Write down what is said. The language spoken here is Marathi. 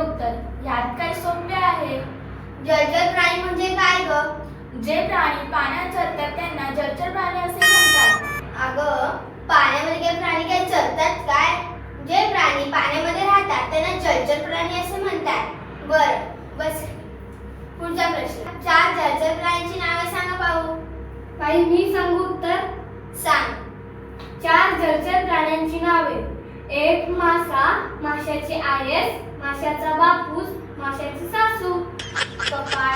उत्तर. यात काय सोपे आहे. जलचर प्राणी म्हणजे काय ग? जे प्राणी पाण्यात चरतात त्यांना जलचर प्राणी असे म्हणतात. अगं पाण्यामध्ये प्राणी काही चरतात काय? जे प्राणी पाण्यामध्ये राहतात त्यांना जलचर प्राणी असे म्हणतात. बर बस. पुढचा प्रश्न. चार जलचर प्राण्यांची नावे सांगा पाहू. बाई मी सांगू उत्तर? सांग. चार जलचर प्राण्यांची नावे. एक मासा माशाची आयस माशाचा बापूस माशाची सासू. पप्पा